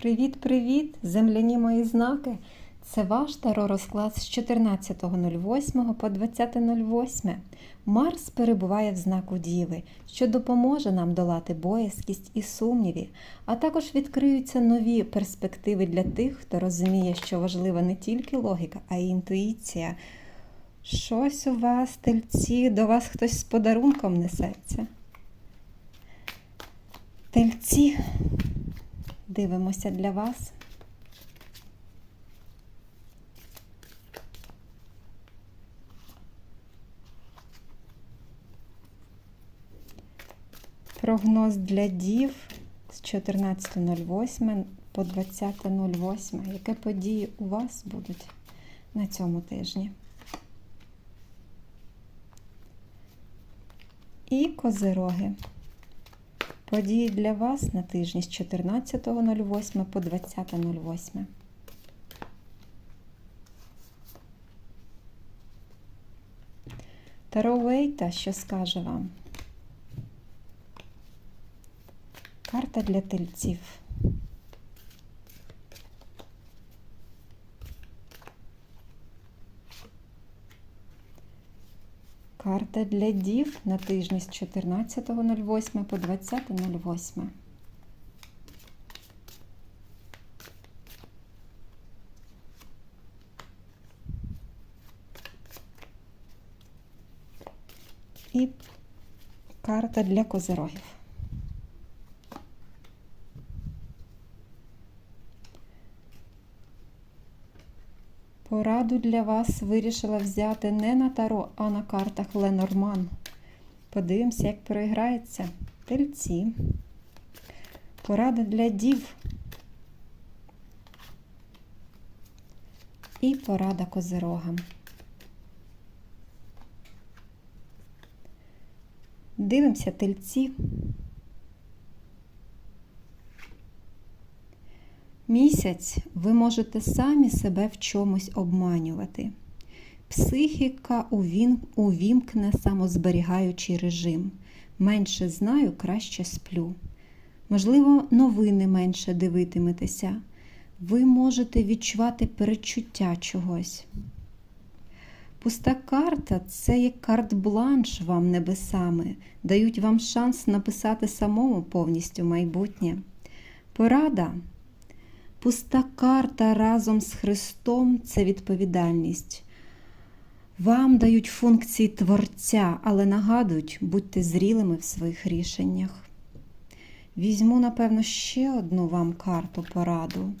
Привіт-привіт, земляні мої знаки! Це ваш таро-розклад з 14.08 по 20.08. Марс перебуває в знаку Діви, що допоможе нам долати боязкість і сумніві, а також відкриються нові перспективи для тих, хто розуміє, що важлива не тільки логіка, а й інтуїція. Щось у вас, тельці, до вас хтось з подарунком несеться. Тельці, дивимося для вас. Прогноз для дів з 14.08 по 20.08. Які події у вас будуть на цьому тижні? І козироги. Події для вас на тижні з 14.08 по 20.08. Таро Вейта, що скаже вам? Карта для тельців. Карта для дів на тижні з 14.08 по 20.08. І карта для козирогів. Пораду для вас вирішила взяти не на таро, а на картах Ленорман. Подивимося, як переіграється. Тельці. Порада для дів. І порада козирогам. Дивимося тельці. Місяць ви можете самі себе в чомусь обманювати. Психіка увімкне самозберігаючий режим. Менше знаю, краще сплю. Можливо, новини менше дивитиметеся. Ви можете відчувати перечуття чогось. Пуста карта це як карт-бланш вам небесами, дають вам шанс написати самому повністю майбутнє. Порада. Пуста карта разом з Христом це відповідальність. Вам дають функції творця, але нагадують, будьте зрілими в своїх рішеннях. Візьму, напевно, ще одну вам карту пораду,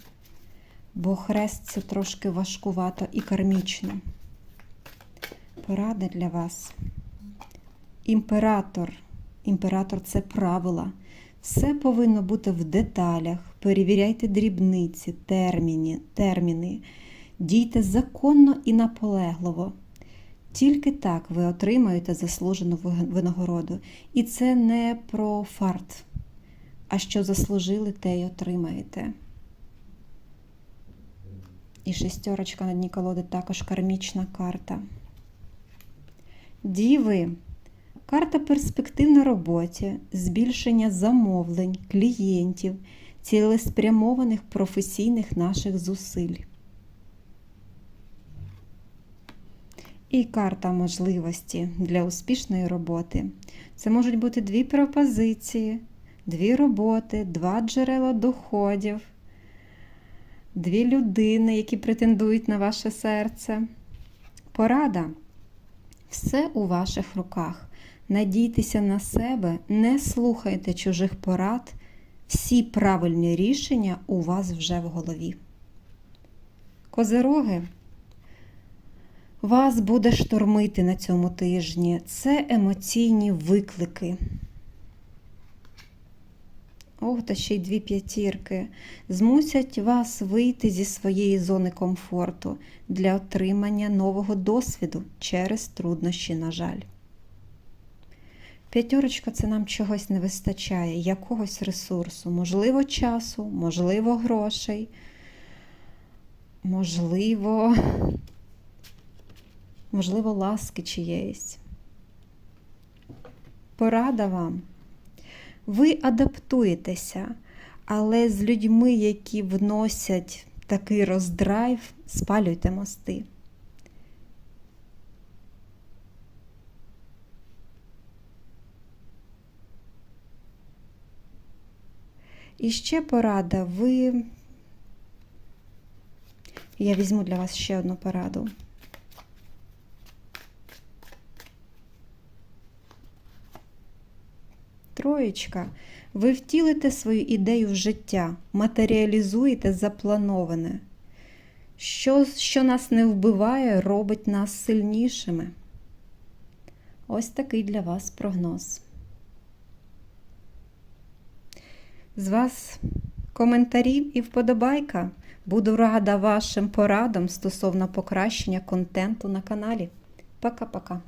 бо хрест це трошки важкувато і кармічно. Порада для вас. Імператор. Імператор це правила. Все повинно бути в деталях. Перевіряйте дрібниці, терміни, терміни. Дійте законно і наполегливо. Тільки так ви отримаєте заслужену винагороду. І це не про фарт, а що заслужили, те й отримаєте. І шестерочка на дні колоди також кармічна карта. Діви. Карта перспектив на роботі, збільшення замовлень, клієнтів, цілеспрямованих професійних наших зусиль. І карта можливості для успішної роботи. Це можуть бути дві пропозиції, дві роботи, два джерела доходів, дві людини, які претендують на ваше серце. Порада. Все у ваших руках. Надійтеся на себе, не слухайте чужих порад. Всі правильні рішення у вас вже в голові. Козироги. Вас буде штормити на цьому тижні. Це емоційні виклики. Ох, та ще й дві п'ятірки. Змусять вас вийти зі своєї зони комфорту для отримання нового досвіду через труднощі, на жаль. П'ятерочка це нам чогось не вистачає, якогось ресурсу, можливо, часу, можливо, грошей, можливо, можливо, ласки чиєїсь. Порада вам. Ви адаптуєтеся, Але з людьми, які вносять такий роздрайв, спалюйте мости. І ще порада. Ви. Я візьму для вас ще одну пораду. Троєчка. Ви втілите свою ідею в життя, матеріалізуєте заплановане. Що, що нас не вбиває, робить нас сильнішими. Ось такий для вас прогноз. З вас коментарі і вподобайка. Буду рада вашим порадам стосовно покращення контенту на каналі. Пока-пока.